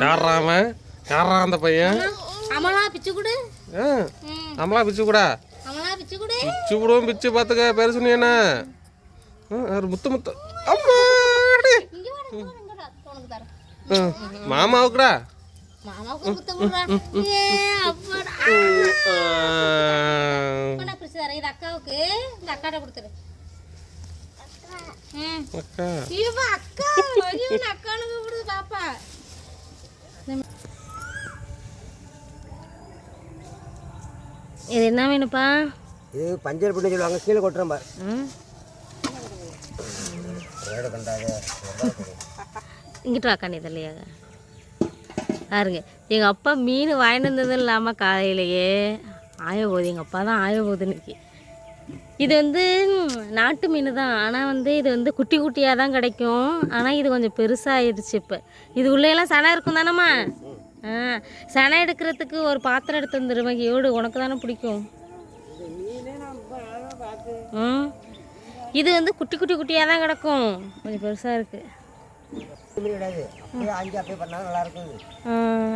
யாரா அவன்? யாரா அந்த பையன்? அமலா பிச்சு கொடு. பிச்சு கூடா? அமலா பிச்சு கொடு. பிச்சு முத்து முத்து. அம்மாடி மாமாவுக்குடா? அக்காவுக்கு. இந்த அக்காட்ட கொடுத்துரு. ம். அக்கா அக்கா கூப்பிடுது பாப்பா. இது என்ன வேணுப்பா இது பஞ்சர் பண்ணி சொல்லுவாங்க கீழே கொட்டுறோம் பாரு. இங்கிட்டு வாக்கா நீ இல்லையாங்க பாருங்க எங்கள் அப்பா மீன் வந்தது இல்லாமல் காலையிலேயே ஆய போகுது. எங்கள் அப்பா தான் ஆய போகுது இன்னைக்கு. இது வந்து நாட்டு மீன் தான். ஆனால் வந்து இது வந்து குட்டி குட்டியாக தான் கிடைக்கும். ஆனால் இது கொஞ்சம் பெருசாகிடுச்சு இப்போ. இது உள்ளேயெல்லாம் சனை இருக்கும் தானம்மா? ஆ சனை எடுக்கிறதுக்கு ஒரு பாத்திரம் எடுத்து வந்துடுவேன் எவ்வளோ உனக்கு தானே பிடிக்கும். ம் இது வந்து குட்டி குட்டி குட்டியாக தான் கிடக்கும். கொஞ்சம் பெருசாக இருக்குது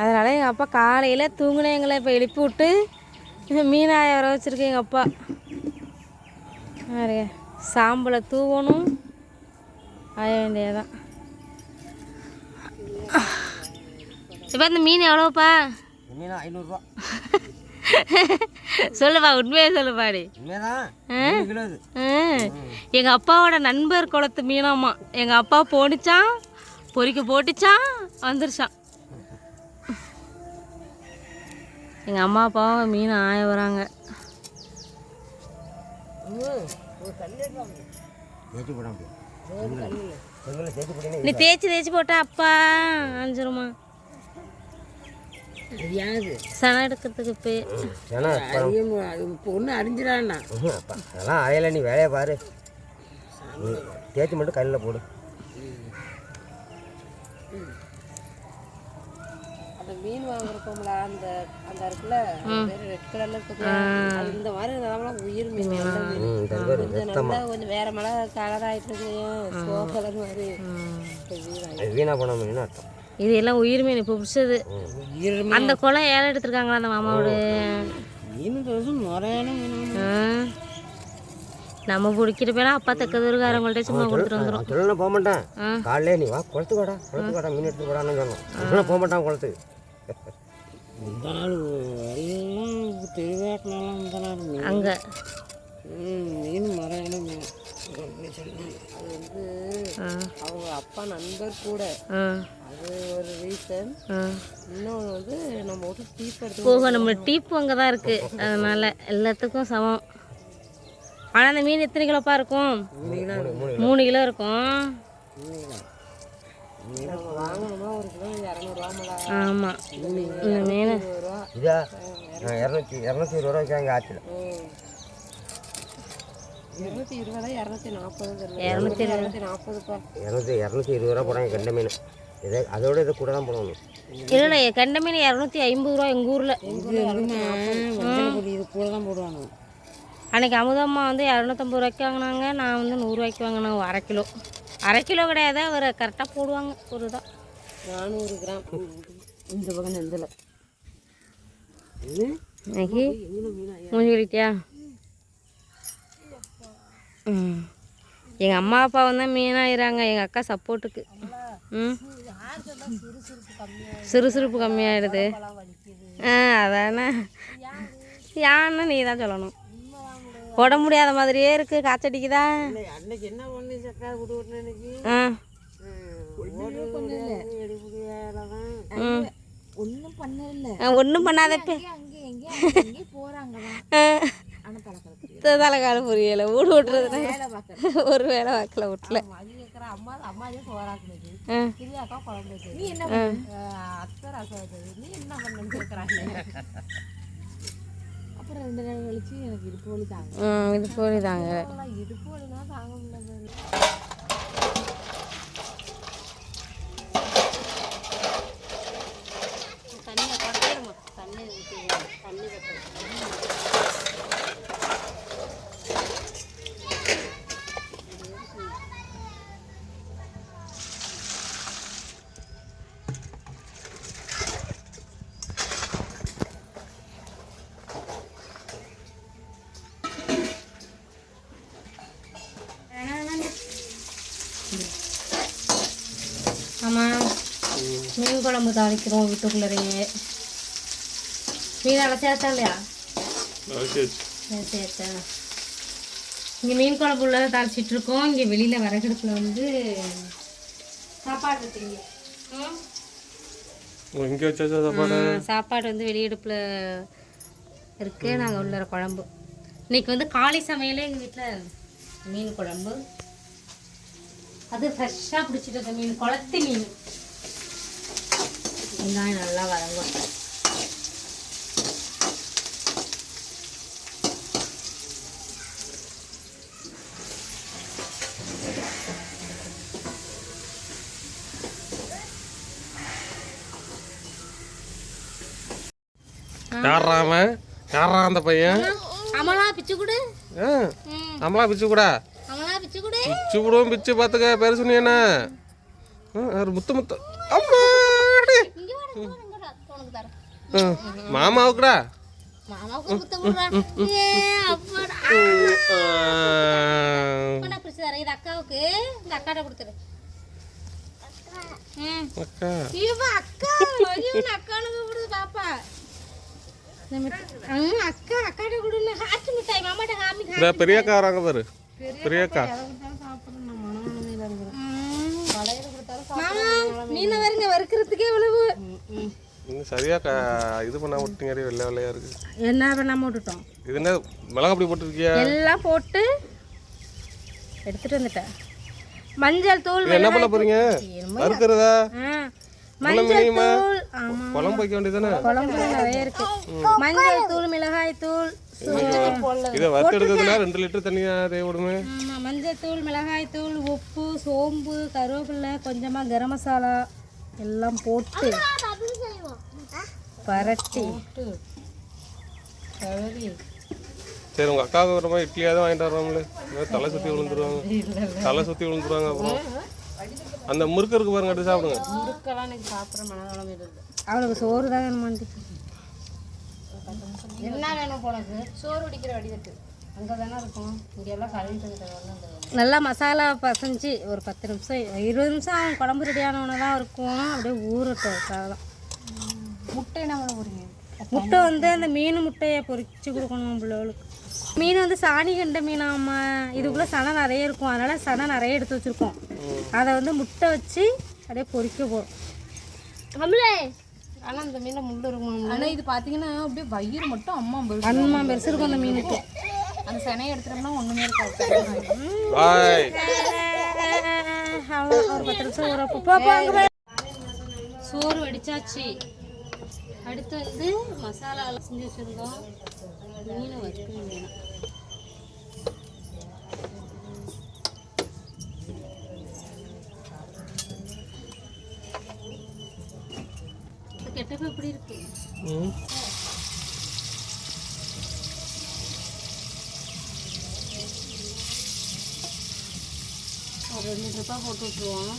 அதனால் எங்கள் அப்பா காலையில் தூங்குனவங்களை இப்போ எழுப்பி விட்டு மீனாய வர வச்சுருக்கு எங்கள் அப்பா. நிறைய சாம்பலை தூவணும். ஆய வேண்டியதுதான். இப்போ இந்த மீன் எவ்வளோப்பா மீனா ஐநூறுரூவா சொல்லுப்பா உண்மையே சொல்லுப்பாடி எங்கள் அப்பாவோட நண்பர் குளத்து மீனாம்மா. எங்கள் அப்பா போனிச்சான் பொறிக்க போட்டுச்சான் வந்துருச்சான். எங்கள் அம்மா அப்பாவும் மீன் ஆய வராங்க நீ தேய்ச்சி தேய்ச்சி போட்டா அப்பா அஞ்சிருமா? சனை எடுக்கிறதுக்கு இப்போ ஏன்னா பொண்ணு அறிஞ்சிடாண்ணா அதெல்லாம் அறையில நீ வேலையை பாரு. தேய்ச்சி மட்டும் கல்லில் போடு. அந்த மீன் வாங்குறப்போம்ல அந்த அந்த இருக்குல்ல ரெட் கலர்ல இருக்குது அது இந்த மாதிரி இருந்தாலும் உயிர் மீன் நல்ல கொஞ்சம் வேற மழை கலர் ஆயிட்டு இருக்கு. சோ கலர் மாதிரி. வீண் போன மீன் அர்த்தம். இது எல்லாம் உயிர் மீன் இப்போ பிடிச்சது அந்த குளம் ஏழை எடுத்திருக்காங்களா அந்த மாமாவோட. நம்ம பிடிக்கிற பேரா அப்பா தக்கதூருக்காரங்கள்ட்ட சும்மா கொடுத்துட்டு வந்துடும் போக மாட்டேன். காலையிலே நீ வா குளத்துக்கு வாடா. குளத்துக்கு வாடா மீன் எடுத்து போடான்னு சொன்னோம் போக மாட்டான் குளத்துக்கு. இந்த நாள் எல்லாம் நாள் அங்கே. மீன். அது வந்து அவங்க அப்பா நண்பர் கூட அது ஒரு ரீசன் இன்னொன்று வந்து நம்ம விட்டு டீப் எடுத்து போக நம்ம டீப்பு அங்கே தான் இருக்குது அதனால் எல்லாத்துக்கும் சமம். ஆனால் அந்த மீன் எத்தனை கிலோப்பா இருக்கும்? மூணு கிலோ இருக்கும். ஒரு ஆமாம் இந்த மீன் ரூபா. இதா? நான் இரநூத்தி இரநூத்தி இருபது ரூபா வைக்காங்க ஆற்றுல இரநூத்தி இருபதா இரநூத்தி நாற்பது இரநூத்தி இரநூத்தி நாற்பதுப்பா. இரநூத்தி இரநூத்தி இருபது ரூபா போடாங்க கெண்டை மீன். இதை அதோட இதை கூட தான் போடணும். இல்லை இல்லை கெண்டை மீன் இரநூத்தி ஐம்பது ரூபா எங்கள் ஊரில். இது கூட தான் போடுவாங்க. அன்னைக்கு அமுதம்மா வந்து இரநூத்தம்பது ரூபாய்க்கு வாங்கினாங்க நான் வந்து நூறுரூவாய்க்கு வாங்கினேன் அரை கிலோ. அரை கிலோ கிடையாது ஒரு கரெக்டாக போடுவாங்க ஒரு தான் நானூறு கிராம். இந்த பக்கம் நெந்தில் இன்னைக்கு ம். எங்கள் அம்மா அப்பா வந்து மீனாகிறாங்க எங்கள் அக்கா சப்போர்ட்டுக்கு சுறுசுறுப்பு கம்மியாயிடுது. ஆ அதானே. யான்னு நீ தான் சொல்லணும். உட முடியாத மாதிரியே இருக்கு காய்ச்சடிக்குதா அன்னைக்கு என்ன பண்ணி சக்கா விட்டு விட்டு இன்னைக்கு? ஆ. ம். ஒன்றும் பண்ணல. ஒன்றும் பண்ணாத இப்போ. தலைக்கால புரியல வீடு விட்டுறது ஒரு வேலை வாக்கில் விட்டல அம்மா அம்மாவே சோறாக்குனது ஆ. கிரியாக்கா குழம்பு வச்சது. நீ என்ன பண்ண? அத்தை ரசம் வச்சது நீ என்ன பண்ணன்னு கேட்குறாங்க அப்புறம் ரெண்டு நாள் கழிச்சு எனக்கு இடுப்பு வலி தாங்க. ம் இது புரியுதாங்க இடுப்பு வலினா தாங்க முடியல தண்ணியை குறைச்சிருமா தண்ணி தண்ணி மீன் குழம்பு தாளிக்கிறோம் வீட்டுக்குள்ளரையே மீன் அழைச்சாச்சா இல்லையா? சரி சரிச்சா இங்கே மீன் குழம்பு உள்ளதை தாளிச்சிட்டு இருக்கோம். இங்கே வெளியில் விறகடுப்பில் வந்து சாப்பாடு இருக்குங்க ம்? இங்கே வச்சாச்சா சாப்பாடு? ஆ, சாப்பாடு வந்து வெளியடுப்பில் இருக்கு. நாங்கள் உள்ள குழம்பு. இன்னைக்கு வந்து காலை சமையலே எங்கள் வீட்டில் மீன் குழம்பு. அது ஃப்ரெஷ்ஷாக பிடிச்சிட்டு இருக்க மீன் குளத்து மீன். வெங்காயம் நல்லா வதங்கும் யாரா அந்த பையன்? அமலா பிச்சு கொடு. பிச்சு கூடா. அமலா பிச்சு கொடு. பிச்சு விடுவோம் பிச்சு பார்த்துக்க பேர் சொன்னீங்கன்னா முத்து முத்து. அம்மாடி இது அக்காவுக்கு. இந்த அக்காட்ட கொடுத்துரு. ம். அக்கா. அக்கா. அக்கானு பாப்பா. அக்கா அக்காட்ட கொடுன்னு. ஹாச்சி மிட்டாய் மாமாட்ட காமி இந்த பெரிய அக்கா வராங்க பாரு. பெரிய அக்கா மாமா மீனை வருங்க. வறுக்கிறதுக்கே இவ்வளவு க இது பண்ண விட்டீங்க வெள்ளை வெள்ளையா இருக்கு. என்ன பண்ணாம விட்டுட்டோம். இது என்ன மிளகா அப்படி போட்டிருக்கியா? எல்லாம் போட்டு எடுத்துட்டு வந்துட்டேன். மஞ்சள் தூள் என்ன பண்ண போறீங்க? வறுக்கிறதா ஆ, மஞ்சள் தூள். குழம்பு வைக்க வேண்டியதானே குழம்புல நிறைய இருக்கு. மஞ்சள் தூள் மிளகாய் தூள். இதை வறுத்து எடுக்கிறதுனா ரெண்டு லிட்டர் தண்ணியா தேவைப்படுமே மஞ்சள் தூள் மிளகாய் தூள் உப்பு சோம்பு கருவேப்பிலை கொஞ்சமா கரம் மசாலா எல்லாம் போட்டு பரட்டி சரி உங்க அக்காவுக்கு வர மாதிரி இட்லியாக தான் வாங்கிட்டு வரோம்ல தலை சுற்றி விழுந்துருவாங்க. தலை சுற்றி விழுந்துருவாங்க அப்புறம். அந்த முறுக்கு இருக்கு பாருங்க எடுத்து சாப்பிடுங்க. முறுக்கெல்லாம் எனக்கு சாப்பிட்ற மனநலம் இல்லை. அவளுக்கு சோறு தான் வேணுமாண்டி என்ன வேணும் உனக்கு சோறு வடிக்கிற வடிதட்டு அங்கே தானே இருக்கும். இங்கெல்லாம் கழுவிட்டு வந்துட்டு நல்லா மசாலா பசைஞ்சு ஒரு பத்து நிமிஷம் இருபது நிமிஷம் குழம்பு ரெடியானவன தான் இருக்கும். அப்படியே ஊறட்டும் சாதம் முட்டை என்ன பண்ண போறீங்க? முட்டை வந்து அந்த மீன் முட்டையை பொரிச்சு கொடுக்கணும் பிள்ளைகளுக்கு மீன் வந்து சாணி கண்ட மீனாம்மா இதுக்குள்ளே சனை நிறைய இருக்கும். அதனால சனை நிறைய எடுத்து வச்சுருக்கோம். அதை வந்து முட்டை வச்சு அப்படியே பொரிக்க போகிறோம் ஆனால் இந்த மீனில் முள்ளு இருக்கும் ஆனால் இது பார்த்தீங்கன்னா அப்படியே வயிறு மட்டும் அம்மா பெருசு அம்மா பெருசு இருக்கும் அந்த மீனுக்கு. அந்த சனையை எடுத்துட்டோம்னா ஒன்றுமே இருக்காது. அவ்வளோ ஒரு பத்து நிமிஷம். சோறு வடிச்சாச்சு. அடுத்து வந்து மசாலா செஞ்சு வச்சுருந்தோம். மீனை வறுக்கணும் வேணும் கெட்டப்ப எப்படி இருக்கு? ஒரு ரெண்டு ட்ரிப்பாக போட்டு விட்ருவோம்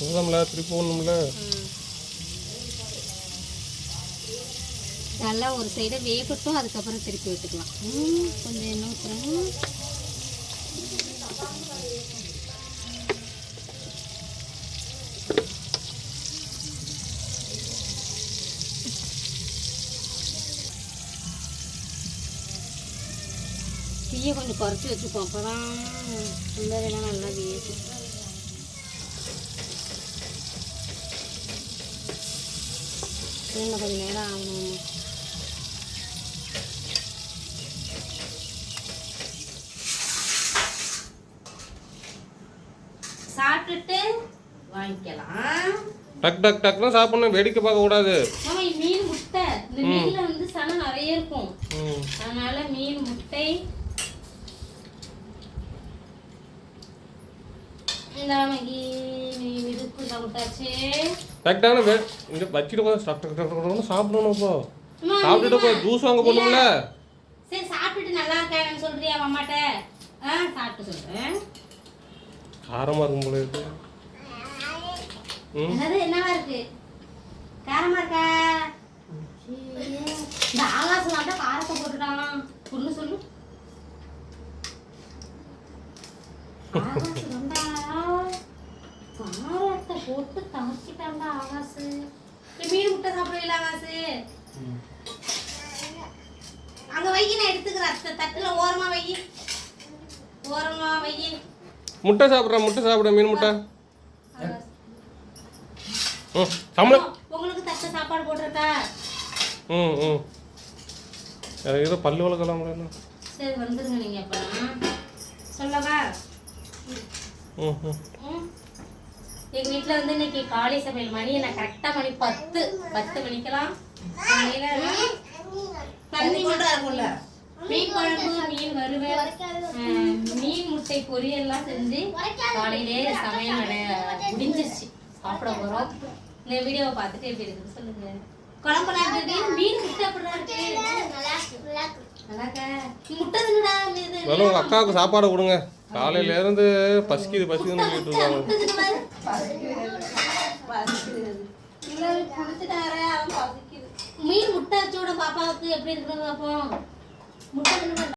போதும்ல திருப்பி போடணும்ல நல்லா ஒரு சைடை வேகட்டும் அதுக்கப்புறம் திருப்பி விட்டுக்கலாம். கொஞ்சம் எண்ணெய் ஊற்றுறோம் தீயை கொஞ்சம் குறைச்சி வச்சுப்போம். அப்போ தான் சுந்தரெல்லாம் நல்லா வேகும். இன்னும் கொஞ்சம் நேரம் ஆகணும். சாப்பிட்டுட்டு வாங்கிக்கலாம். டக் டக் டக்னு சாப்பிடணும். வேடிக்கை பார்க்க கூடாது. ஆமா மீன் முட்டை. இந்த மீன்ல வந்து சனம் நிறைய இருக்கும். அதனால மீன் முட்டை டக்னு வே இங்கே வச்சுட்டு போய் டக் டக் டக் டக்னு சாப்பிடணும் இப்போ அம்மா, சாப்பிட்டுட்டு போய் ஜூஸ் வாங்க போகணும்ல சரி சாப்பிட்டுட்டு நல்லா இருக்கான்னு சொல்றியா அம்மாட்ட ஆ சாப்பிட்டு சொல்றேன். காரமாக இருக்கும் போல இருக்கு. என்னவா இருக்கு? காரமா இருக்கா? இந்த ஆகாசம் தான் காரத்தை போட்டுட்டான்? பொண்ணு சொல்லு ஆகாசு வந்தா காரத்தை போட்டு தாக்கிட்டாண்டா ஆகாசு. மீன் முட்டை சாப்பிடல ஆகாசு? அங்க வைக்கி நான் எடுத்துக்கிறேன் அத்தை. தட்டுல ஓரமா வை ஓரமா வை முட்டை சாப்பிட்றேன் முட்டை சாப்பிட மீன் முட்டை. ம் சம்பளம். உங்களுக்கு தட்டை சாப்பாடு போட்டிருக்கா? ம் ம். ஏதோ பல்லு வளர்க்கலாம் சரி வந்துருங்க நீங்க அப்புறம் சொல்லவா? ம் ம். ம். எங்க வீட்ல வந்து இன்னைக்கு காலை சமையல் மணி என்ன கரெக்டா மணி பத்து பத்து மணிக்கெல்லாம் காலையில தண்ணி இருக்கும்ல. மீன் குழம்பு மீன் வறுவல் அஹ், மீன் முட்டை பொரியல்லாம் செஞ்சு காலையிலே சமையல் முடிஞ்சிருச்சு. சாப்பிட போறோம். இந்த வீடியோவை பார்த்துட்டு எப்படி இருக்குன்னு சொல்லுங்க. குழம்புலாம் எப்படி இருக்கு? மீன் முட்டை அப்படிதான் இருக்கு. நல்லாக்கா முட்டை தின்னுடா அக்காவுக்கு சாப்பாடு கொடுங்க. காலையில இருந்து பசிக்குது பசிக்குதுன்னு சொல்லிட்டு இருக்காங்க. மீன் முட்டை வச்சு விட பாப்பாவுக்கு. எப்படி இருக்குன்னு பார்ப்போம் முட்டை.